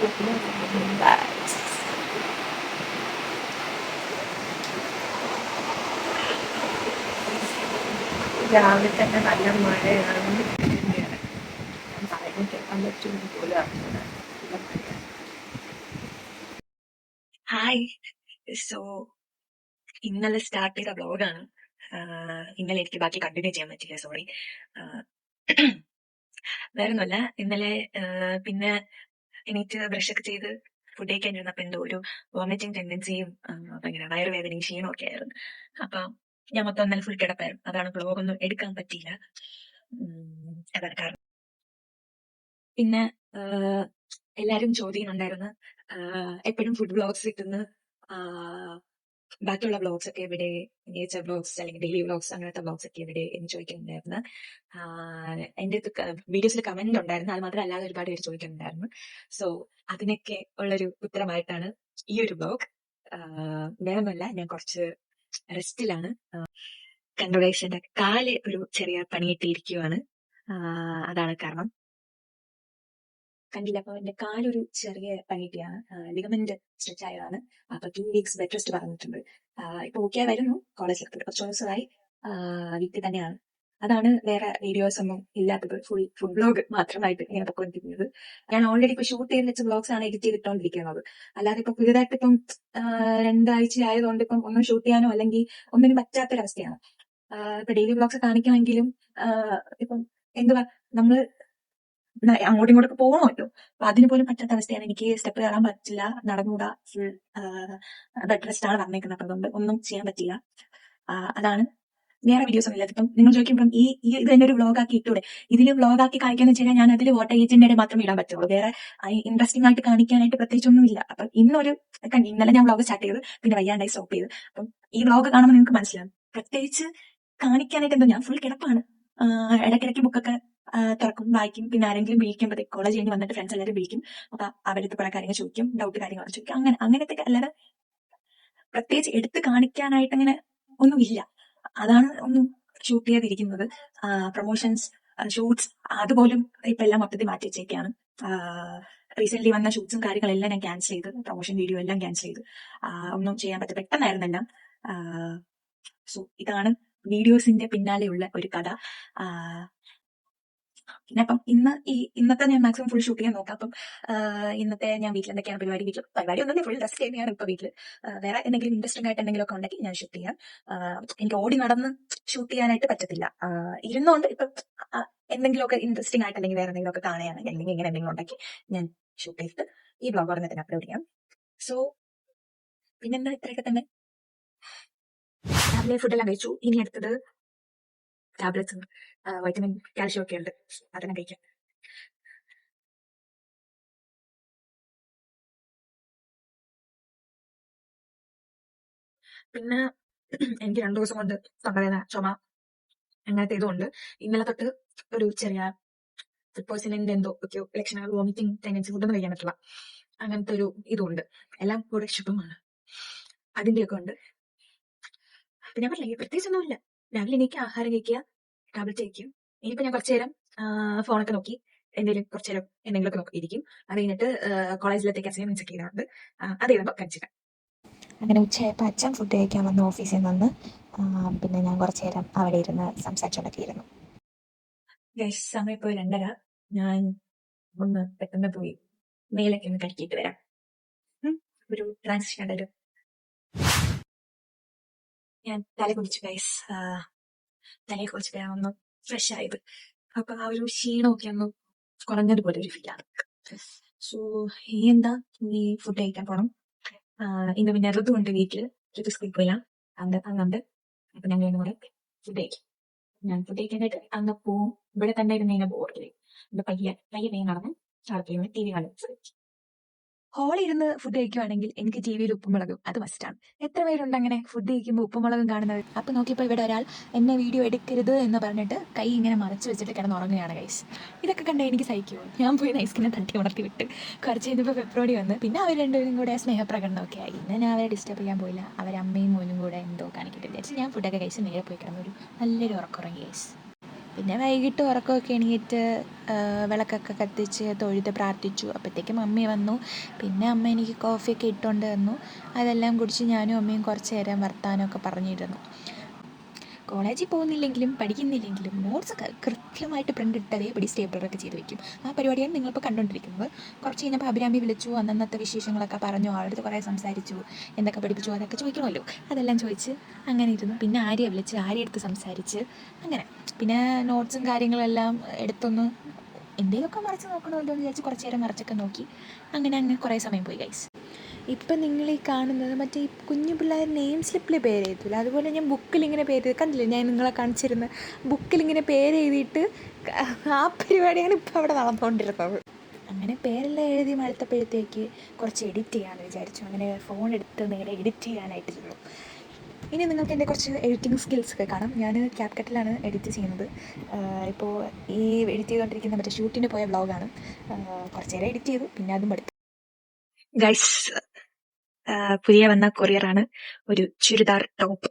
Guys. രാവിലെ തന്നെ നല്ല മഴയാണ് ഞാൻ പറയുന്നത് കേൾക്കാൻ പറ്റുമെന്ന് പോലും അറിയില്ല നല്ല മഴയാണ്. ഹായ് സോ ഇന്നലെ സ്റ്റാർട്ട് ചെയ്ത വ്ലോഗാണ് ഇന്നലെ എനിക്ക് ബാക്കി കണ്ടിന്യൂ ചെയ്യാൻ പറ്റില്ല സോറി വേറെ ഒന്നുമല്ല ഇന്നലെ പിന്നെ എണീറ്റ് ബ്രഷ് ഒക്കെ ചെയ്ത് ഫുഡ് കഴിക്കാനിരുന്നപ്പോ എന്തോ ഒരു വോമിറ്റിംഗ് ടെൻഡൻസിയും ഭയങ്കര വയറുവേദനയും ക്ഷീണവും ഒക്കെ ആയിരുന്നു. അപ്പൊ ഞാൻ മൊത്തം ഇന്നലെ ഫുൾ കിടപ്പായിരുന്നു. അതാണ് ബ്ലോഗ് ഒന്നും എടുക്കാൻ പറ്റിയില്ല. അതാണ് കാരണം. പിന്നെ എല്ലാരും ചോദിക്കുന്നുണ്ടായിരുന്നു എപ്പോഴും ഫുഡ് ബ്ലോഗ്സ് കിട്ടുന്ന ബാക്കിയുള്ള ബ്ലോഗ്സ് ഒക്കെ എവിടെ? നേച്ചർ ബ്ലോഗ്സ് അല്ലെങ്കിൽ ഡെയിലി ബ്ലോഗ്സ് അങ്ങനത്തെ ബ്ലോഗ്സ് ഒക്കെ എവിടെ എന്ന് ചോദിക്കുന്നുണ്ടായിരുന്നു. എന്റെ വീഡിയോസിൽ കമന്റ് ഉണ്ടായിരുന്നു. അത് മാത്രമല്ല അല്ലാതെ ഒരുപാട് പേര് ചോദിക്കുന്നുണ്ടായിരുന്നു. സോ അതിനൊക്കെ ഉള്ളൊരു ഉത്തരമായിട്ടാണ് ഈ ഒരു ബ്ലോഗ് വേറൊന്നുമല്ല ഞാൻ കുറച്ച് റെസ്റ്റിലാണ് കൺട്രോളേഷന്റെ കാൽ ഒരു ചെറിയ പണിയിട്ടിരിക്കുവാണ്. അതാണ് കാരണം. കണ്ടില്ല. അപ്പൊ എന്റെ കാലൊരു ചെറിയ പണിയിട്ടാണ് ലിഗമെന്റ് സ്ട്രെച്ച് ആയതാണ്. അപ്പൊ ടു വീക്സ് ബെഡ് റെസ്റ്റ് പറഞ്ഞിട്ടുണ്ട്. ഇപ്പൊ ഓക്കെ ആയിരുന്നു കോളേജിൽ കുറച്ച് ദിവസമായി. വീട്ടിൽ തന്നെയാണ്. അതാണ് വേറെ വീഡിയോസ് ഒന്നും ഇല്ലാത്തത്. ഫുൾ ഫുഡ് ബ്ലോഗ് മാത്രമായിട്ട് ഇങ്ങനെ പൊക്കൊണ്ടിരിക്കുന്നത്. ഞാൻ ഓൾറെഡി ഇപ്പൊ ഷൂട്ട് ചെയ്ത് വെച്ച ബ്ലോഗ്സ് ആണ് എഡിറ്റ് ചെയ്തിട്ടോണ്ടിരിക്കുന്നത്. അല്ലാതെ ഇപ്പൊ പുതിയതായിട്ട് ഇപ്പം രണ്ടാഴ്ച ആയതുകൊണ്ട് ഇപ്പം ഒന്നും ഷൂട്ട് ചെയ്യാനോ അല്ലെങ്കിൽ ഒന്നിനും പറ്റാത്തൊരവസ്ഥയാണ്. ഇപ്പൊ ഡെയിലി ബ്ലോഗ്സ് കാണിക്കണമെങ്കിലും ഇപ്പം എന്തുവാ നമ്മൾ അങ്ങോട്ടും ഇങ്ങോട്ടൊക്കെ പോകണമല്ലോ അപ്പൊ അതിന് പോലും പറ്റാത്ത അവസ്ഥയാണ് എനിക്ക് സ്റ്റെപ്പ് കയറാൻ പറ്റില്ല നടന്നുകൂടാ ഫുൾ ബെഡ് റെസ്റ്റ് ആണ് പറഞ്ഞേക്കുന്നത് അപ്പൊ അതുകൊണ്ട് ഒന്നും ചെയ്യാൻ പറ്റില്ല. അതാണ് വേറെ വീഡിയോസ് ഒന്നും ഇല്ല ഇപ്പം നിങ്ങൾ ചോദിക്കുമ്പം ഈ ഇത് തന്നെ ഒരു വ്ളോഗ് ആക്കി ഇട്ടൂടെ? ഇതിൽ വ്ളോഗ് ആക്കി കാണിക്കാന്ന് വെച്ചാൽ ഞാൻ അതിൽ വോട്ട് ഏജന്റിന്റെ മാത്രമേ ഇടാൻ പറ്റുള്ളൂ. വേറെ ഇൻട്രസ്റ്റിംഗ് ആയിട്ട് കാണിക്കാനായിട്ട് പ്രത്യേകിച്ചൊന്നും ഇല്ല. അപ്പം ഇന്നൊരു ഇന്നലെ ഞാൻ വ്ളോഗ് സ്റ്റാർട്ട് ചെയ്തു പിന്നെ വയ്യാണ്ടായി സ്റ്റോപ്പ് ചെയ്തു. അപ്പം ഈ വ്ളോഗ് കാണുമ്പോൾ നിങ്ങൾക്ക് മനസ്സിലാവും. പ്രത്യേകിച്ച് കാണിക്കാനായിട്ട് എന്തോ ഞാൻ ഫുൾ കിടപ്പാണ്. ഇടയ്ക്കിടയ്ക്ക് ബുക്കൊക്കെ തുറക്കും വായിക്കും പിന്നെ ആരെങ്കിലും വിളിക്കുമ്പോഴത്തേക്ക് കോളേജ് കഴിഞ്ഞ് വന്നിട്ട് ഫ്രണ്ട്സ് എല്ലാവരും വിളിക്കും. അപ്പൊ അവരടുത്ത് കുറെ കാര്യങ്ങൾ ചോദിക്കും ഡൗട്ട് കാര്യങ്ങൾ ചോദിക്കും. അങ്ങനെ അങ്ങനത്തെ അല്ലാതെ പ്രത്യേകിച്ച് എടുത്ത് കാണിക്കാനായിട്ട് അങ്ങനെ ഒന്നുമില്ല. അതാണ് ഒന്നും ഷൂട്ട് ചെയ്തിരിക്കുന്നത് പ്രൊമോഷൻസ് ഷൂട്ട്സ് അതുപോലും ഇപ്പൊ എല്ലാം മൊത്തത്തിൽ മാറ്റി വെച്ചേക്കാണ്. റീസെന്റ് വന്ന ഷൂട്ട്സും കാര്യങ്ങളെല്ലാം ഞാൻ ക്യാൻസൽ ചെയ്ത്. പ്രൊമോഷൻ വീഡിയോ എല്ലാം ക്യാൻസൽ ചെയ്തു. ഒന്നും ചെയ്യാൻ പറ്റും പെട്ടെന്നായിരുന്നെല്ലാം. സോ ഇതാണ് വീഡിയോസിന്റെ പിന്നാലെയുള്ള ഒരു കഥ. പിന്നെ അപ്പം ഇന്ന് ഈ ഇന്നത്തെ ഞാൻ മാക്സിമം ഫുൾ ഷൂട്ട് ചെയ്യാൻ നോക്കാം. അപ്പം ഇന്നത്തെ ഞാൻ വീട്ടിൽ എന്തൊക്കെയാണ് പരിപാടി വീട്ടിൽ പരിപാടി ഒന്നും ഫുൾ റെസ്റ്റ് തന്നെയാണ് ഇപ്പൊ വീട്ടിൽ വേറെ എന്തെങ്കിലും ഇൻട്രസ്റ്റിംഗ് ആയിട്ട് എന്തെങ്കിലും ഒക്കെ ഉണ്ടെങ്കിൽ ഞാൻ ഷൂട്ട് ചെയ്യാം. എനിക്ക് ഓടി നടന്ന് ഷൂട്ട് ചെയ്യാനായിട്ട് പറ്റത്തില്ല. ഇരുന്നുകൊണ്ട് ഇപ്പൊ എന്തെങ്കിലുമൊക്കെ ഇൻട്രസ്റ്റിംഗ് ആയിട്ട് അല്ലെങ്കിൽ വേറെ എന്തെങ്കിലും ഒക്കെ കാണുകയാണെങ്കിൽ അല്ലെങ്കിൽ ഇങ്ങനെ എന്തെങ്കിലും ഉണ്ടെങ്കിൽ ഞാൻ ഷൂട്ട് ചെയ്തിട്ട് ഈ ബ്ലോഗ് പറഞ്ഞ തന്നെ അപ്ലോഡ് ചെയ്യാം. സോ പിന്നെന്താ ഇത്രയൊക്കെ തന്നെ? രാവിലെ ഫുഡെല്ലാം കഴിച്ചു. ഇനി അടുത്തത് ടാബ്ലറ്റ്സും വൈറ്റമിൻ കാൽഷ്യം ഒക്കെ ഉണ്ട്. അതെല്ലാം കഴിക്കാം. പിന്നെ എനിക്ക് രണ്ടു ദിവസം കൊണ്ട് തൊണ്ടവേദന ചുമ അങ്ങനത്തെ ഇതുകൊണ്ട് ഇന്നലെ തൊട്ട് ഒരു ചെറിയ ഫുഡ് പോയ്സണിന്റെ എന്തോ ഒക്കെ ലക്ഷണങ്ങൾ വോമിറ്റിംഗ് ടെൻഡൻസി ഫുഡൊന്നും കഴിക്കാൻ പറ്റില്ല. അങ്ങനത്തെ ഒരു ഇതുണ്ട് എല്ലാം കൂടെ ശുഭമാണ്. അതിന്റെയൊക്കെ ഉണ്ട്. പിന്നെ പറഞ്ഞില്ല പ്രത്യേകിച്ച് പ്രത്യേകിച്ചൊന്നുമില്ല രാവിലെ എനിക്ക് ആഹാരം കഴിക്കുക ടാബ്ലറ്റ് ടേക്ക് ഇനിയിപ്പോ ഞാൻ കുറച്ചു നേരം ഫോണൊക്കെ നോക്കി എന്തെങ്കിലും കുറച്ചു നേരം എന്തെങ്കിലുമൊക്കെ നോക്കിയിരിക്കും അത് കഴിഞ്ഞിട്ട് കോളേജിലത്തേക്ക് അസൈൻമെന്റ്സ് ഒക്കെ ചെയ്തുകൊണ്ട് അത് എഴുതുമ്പോൾ കഴിച്ചിട്ട് അങ്ങനെ ഉച്ചയായപ്പോൾ അച്ഛൻ ഫുഡ് കഴിക്കാൻ വന്നു ഓഫീസിൽ നിന്ന് പിന്നെ ഞാൻ കുറച്ച് നേരം അവിടെ ഇരുന്ന് സംസാരിച്ചോണ്ടൊക്കെ ഇരുന്നു സമയം ഇപ്പോൾ രണ്ടര. ഞാൻ ഒന്ന് പെട്ടെന്ന് പോയി മേലൊക്കെ ഒന്ന് കഴുകിയിട്ട് വരാം. ഒരു ട്രാൻസിഷൻ ഉണ്ടല്ലോ ഞാൻ തല കുടിച്ചു ഗൈസ് തലയെ കുറച്ച് വേണം ഒന്ന് ഫ്രഷ് ആയത്. അപ്പൊ ആ ഒരു ക്ഷീണമൊക്കെ ഒന്ന് കുറഞ്ഞതുപോലെ ഒരു ഫീൽ ആണ്. സോ ഇനി എന്താ? ഇനി ഫുഡ് കഴിക്കാൻ പോണം. ഇന്ന് പിന്നെ ഋതുണ്ട് വീട്ടിൽ. ഋതു സ്കൂളിൽ പോയില്ല. അന്ന് അന്നുണ്ട്. അപ്പൊ ഞങ്ങൾ ഇന്ന് കൂടെ ഫുഡ് കഴിക്കും. ഞാൻ ഫുഡ് കഴിക്കാനായിട്ട് അന്ന് പോവും. ഇവിടെ തന്നെ ഇരുന്ന് കഴിഞ്ഞാൽ ബോർഡില്ലേ ഇവിടെ പയ്യ പയ്യ വേഗം നടന്ന് അടുത്ത് ടി വി കാണും. ഹോളിൽ ഇരുന്ന് ഫുഡ് കഴിക്കുവാണെങ്കിൽ എനിക്ക് ടി വിയിൽ ഉപ്പുമുളകും. അത് മസ്റ്റാണ് എത്ര പേരുണ്ട് അങ്ങനെ ഫുഡ് കഴിക്കുമ്പോൾ ഉപ്പുമുളകും കാണുന്നത്? അപ്പോൾ നോക്കിയപ്പോൾ ഇവിടെ ഒരാൾ എന്നെ വീഡിയോ എടുക്കരുത് എന്ന് പറഞ്ഞിട്ട് കൈ ഇങ്ങനെ മറച്ചു വെച്ചിട്ട് കിടന്ന് ഉറങ്ങുകയാണ് കൈസ് ഇതൊക്കെ കണ്ട് എനിക്ക് സഹിക്കുമോ ഞാൻ പോയി നൈസ്കിനെ തട്ടി ഉണർത്തി വിട്ട് കുറച്ച് കഴിഞ്ഞപ്പോൾ ഫെബ്രുവരി വന്ന്. പിന്നെ അവർ രണ്ടുപേരും കൂടെ സ്നേഹപ്രകടനമൊക്കെ ആയി. ഇന്ന് ഞാൻ അവരെ ഡിസ്റ്റർബ് ചെയ്യാൻ പോയില്ല. അവരമ്മയും മോനും കൂടെ എന്തോ കാണിക്കട്ടെ ഞാൻ ഫുഡൊക്കെ കഴിച്ച് നേരെ പോയി കിടന്നു. ഒരു നല്ലൊരു ഉറക്കുറങ്ങി ഗൈസ് പിന്നെ വൈകിട്ട് ഉറക്കമൊക്കെ എണീറ്റ് വിളക്കൊക്കെ കത്തിച്ച് തൊഴുത് പ്രാർത്ഥിച്ചു. അപ്പോഴത്തേക്കും മമ്മി വന്നു. പിന്നെ അമ്മ എനിക്ക് കോഫിയൊക്കെ ഇട്ടുകൊണ്ട് തന്നു. അതെല്ലാം കുടിച്ച് ഞാനും അമ്മയും കുറച്ച് നേരം വർത്തമാനമൊക്കെ പറഞ്ഞിരുന്നു. കോളേജിൽ പോകുന്നില്ലെങ്കിലും പഠിക്കുന്നില്ലെങ്കിലും നോട്ട്സ് കൃത്യമായിട്ട് പ്രിന്റ് ഇട്ട് അതേപടി സ്റ്റേബിളൊക്കെ ചെയ്ത് വെക്കും. ആ പരിപാടിയാണ് നിങ്ങളിപ്പോൾ കണ്ടുകൊണ്ടിരിക്കുന്നത് കുറച്ച് കഴിഞ്ഞപ്പോൾ അഭിരാമി വിളിച്ചു അന്നത്തെ വിശേഷങ്ങളൊക്കെ പറഞ്ഞു ആളുടെ കുറേ സംസാരിച്ചു എന്തൊക്കെ പഠിപ്പിച്ചു അതൊക്കെ ചോദിക്കണമല്ലോ. അതെല്ലാം ചോദിച്ച് അങ്ങനെ ഇരുന്നു. പിന്നെ ആര്യ വിളിച്ച് ആര്യ എടുത്ത് സംസാരിച്ച് അങ്ങനെ. പിന്നെ നോട്ട്സും കാര്യങ്ങളെല്ലാം എടുത്തൊന്ന് എന്തെങ്കിലുമൊക്കെ മറിച്ച് നോക്കണമല്ലോ എന്ന് വിചാരിച്ച് കുറച്ച് നേരം മറിച്ചൊക്കെ നോക്കി. അങ്ങനെ അങ്ങനെ കുറേ സമയം പോയി ഗൈസ് ഇപ്പം ഈ കാണുന്നത് മറ്റേ ഈ കുഞ്ഞു പിള്ളേർ നെയിം സ്ലിപ്പിൽ പേര് എഴുതില്ല അതുപോലെ ഞാൻ ബുക്കിൽ ഇങ്ങനെ പേര് കണ്ടില്ലേ? ഞാൻ നിങ്ങളെ കാണിച്ചിരുന്ന ബുക്കിൽ ഇങ്ങനെ പേര് എഴുതിയിട്ട് ആ പരിപാടിയാണ് ഇപ്പോൾ അവിടെ നടന്നുകൊണ്ടിരുന്നത് അങ്ങനെ പേരെല്ലാം എഴുതി മടുത്തപ്പോഴത്തേക്ക് കുറച്ച് എഡിറ്റ് ചെയ്യാമെന്ന് വിചാരിച്ചു. അങ്ങനെ ഫോൺ എടുത്ത് നേരെ എഡിറ്റ് ചെയ്യാനായിട്ട് ചെന്നു ഇനി നിങ്ങൾക്ക് എന്റെ കുറച്ച് എഡിറ്റിംഗ് സ്കിൽസ് ഒക്കെ കാണാം. ഞാൻ ക്യാപ്കറ്റിലാണ് എഡിറ്റ് ചെയ്യുന്നത്. ഇപ്പോൾ ഈ എഡിറ്റ് ചെയ്തുകൊണ്ടിരിക്കുന്ന മറ്റേ ഷൂട്ടിന് പോയ വ്ളോഗാണ് കുറച്ച് നേരം എഡിറ്റ് ചെയ്തു. പിന്നെ അതും എടുത്തു. ഗൈസ് പുതിയ വന്ന കൊറിയറാണ് ഒരു ചുരിദാർ ടോപ്പ്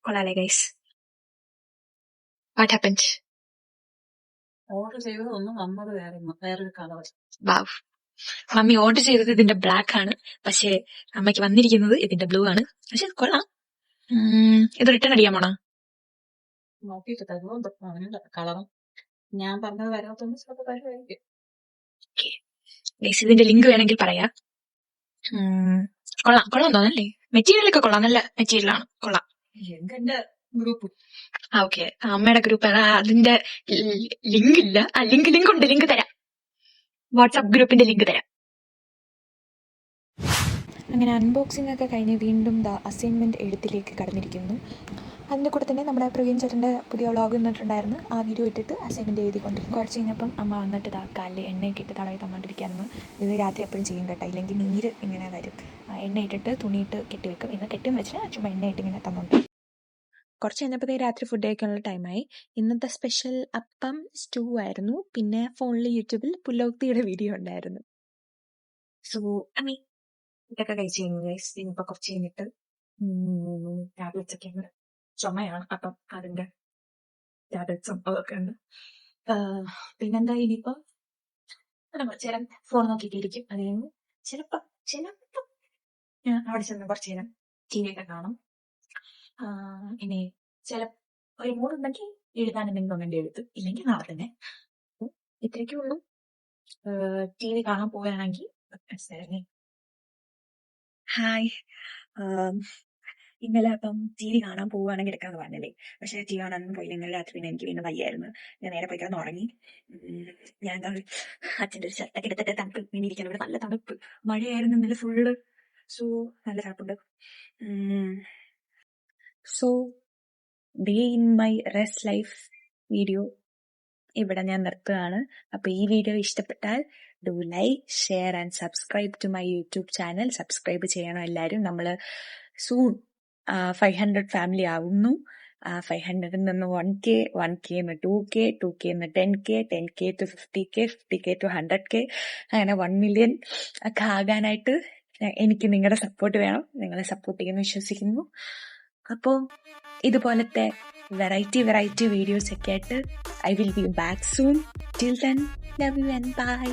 കൊള്ളാലേ ഗൈസ് വാട്ട് ഹാപ്പൻഡ് ഓർഡർ ചെയ്തതൊന്നും വന്നത് വേറെ വേറൊരു കളർ വാവ് മമ്മി ഓർഡർ ചെയ്തത് ഇതിന്റെ ബ്ലാക്ക് ആണ്. പക്ഷേ അമ്മയ്ക്ക് വന്നിരിക്കുന്നത് ഇതിന്റെ ബ്ലൂ ആണ്. പക്ഷെ കൊള്ളാം. ഇത് റിട്ടേൺ അടിക്കാൻ പോണോ? നോക്കിയിട്ട് തരുമോ? കളറും ഞാൻ പറഞ്ഞത് വരാത്തോണ്ട് ചിലപ്പോൾ തരുമായിരിക്കും. ഇതിന്റെ ലിങ്ക് വേണമെങ്കിൽ പറയാം. കൊള്ളാം കൊള്ളാം തോന്നല്ലേ? മെറ്റീരിയൽ ഒക്കെ കൊള്ളാം നല്ല മെറ്റീരിയൽ ആണ് കൊള്ളാം. എന്റെ ഗ്രൂപ്പ് ആ ഓക്കെ അമ്മയുടെ ഗ്രൂപ്പ് അതിന്റെ ലിങ്ക് ഇല്ല. ആ ലിങ്ക് ലിങ്ക് ഉണ്ട്. ലിങ്ക് തരാം. വാട്സാപ്പ് ഗ്രൂപ്പിന്റെ ലിങ്ക് തരാം. അങ്ങനെ അൺബോക്സിംഗ് ഒക്കെ കഴിഞ്ഞ് വീണ്ടും ദ അസൈൻമെന്റ് എഴുത്തിലേക്ക് കടന്നിരിക്കുന്നു. അതിന്റെ കൂടെ തന്നെ നമ്മുടെ പ്രവീൺ ചേട്ടന്റെ പുതിയ വ്ളോഗ് വന്നിട്ടുണ്ടായിരുന്നു ആ വീഡിയോ ഇട്ടിട്ട് അസൈൻമെന്റ് എഴുതിക്കൊണ്ടിരിക്കും കുറച്ച് കഴിഞ്ഞപ്പം അമ്മ വന്നിട്ട് ഇതാ കാലിൽ എണ്ണയൊക്കെ ഇട്ട് തടവി തന്നോണ്ടിരിക്കുകയായിരുന്നു. ഇത് രാത്രി എപ്പോഴും ചെയ്യും കേട്ടോ. ഇല്ലെങ്കിൽ നീര് ഇങ്ങനെ വരും. എണ്ണ ഇട്ടിട്ട് തുണിയിട്ട് കെട്ടി വെക്കും. ഇന്ന് കെട്ടി വെച്ചാൽ ചുമ്മാ എണ്ണ ഇട്ട് ഇങ്ങനെ തന്നോണ്ട് കുറച്ച് കഴിഞ്ഞപ്പോഴത്തേ രാത്രി ഫുഡ് കഴിക്കാനുള്ള ടൈമായി ഇന്നത്തെ സ്പെഷ്യൽ അപ്പം സ്റ്റൂ ആയിരുന്നു. പിന്നെ ഫോണിൽ യൂട്യൂബിൽ പുല്ലോക്തിയുടെ വീഡിയോ ഉണ്ടായിരുന്നു. സോ അമ്മി ഇതൊക്കെ കഴിച്ചു കഴിഞ്ഞു ഗൈസ് ഇനിയിപ്പോ കുറച്ച് കഴിഞ്ഞിട്ട് രാവിലെ ഉണ്ട് ചുമയാണ്. അപ്പം അതിന്റെ ടാബ്ലറ്റ്സും അതൊക്കെ ഉണ്ട്. പിന്നെന്താ ഇനിയിപ്പോ? ചില ഫോൺ നോക്കിയിട്ടിരിക്കും. അത് കഴിഞ്ഞ് ചിലപ്പോ ചിലപ്പോ ഞാൻ അവിടെ ചെന്ന് കുറച്ച് നേരം ടി വി ഒക്കെ കാണും ഇനി ചില ഒരു മൂടുണ്ടെങ്കിൽ എഴുതാൻ എന്തെങ്കിലും ഒന്നെങ്കിൽ എഴുതും. ഇല്ലെങ്കിൽ നാളെ തന്നെ. ഇത്രയൊക്കെ ഉള്ളൂ. ടി വി കാണാൻ പോവുകയാണെങ്കിൽ ഹായ് ഇന്നലെ അപ്പം ടി വി കാണാൻ പോവുകയാണെങ്കിൽ എടുക്കാന്ന് പറഞ്ഞല്ലേ? പക്ഷെ ടി വി കാണാനൊന്നും പോയില്ല ഇന്നലെ രാത്രി പിന്നെ എനിക്ക് വീണ്ടും വയ്യായിരുന്നു. ഞാൻ നേരെ പോയി കിടന്ന് ഉറങ്ങി. ഞാൻ അച്ഛന്റെ ഒരു ഷർട്ടൊക്കെ എടുത്തിട്ട് തണുപ്പ് ഇങ്ങനെ ഇവിടെ നല്ല തണുപ്പ്. മഴയായിരുന്നു ഇന്നലെ ഫുള്ള് സോ നല്ല തണുപ്പുണ്ട്. So day in my rest life video ഇവിടെ ഞാൻ നിർത്തുകയാണ്. അപ്പൊ ഈ വീഡിയോ ഇഷ്ടപ്പെട്ടാൽ do like share and subscribe to my YouTube channel subscribe ചെയ്യണം എല്ലാവരും. നമ്മൾ സൂൺ ഫൈവ് ഹൺഡ്രഡ് ഫാമിലി ആവുന്നു. ഫൈവ് ഹൺഡ്രഡിൽ നിന്ന് വൺ കെ വൺ കെ നിന്ന് ടു കെ ടു കെ നിന്ന് ten K ten K to fifty K fifty K to hundred K അങ്ങനെ one million ഒക്കെ ആകാനായിട്ട് എനിക്ക് നിങ്ങളുടെ സപ്പോർട്ട് വേണം. നിങ്ങളെ സപ്പോർട്ട് ചെയ്യുമെന്ന് വിശ്വസിക്കുന്നു. അപ്പോൾ ഇതുപോലത്തെ വെറൈറ്റി വെറൈറ്റി വീഡിയോസ് ഒക്കെ ആയിട്ട് I will be back soon till then love you and bye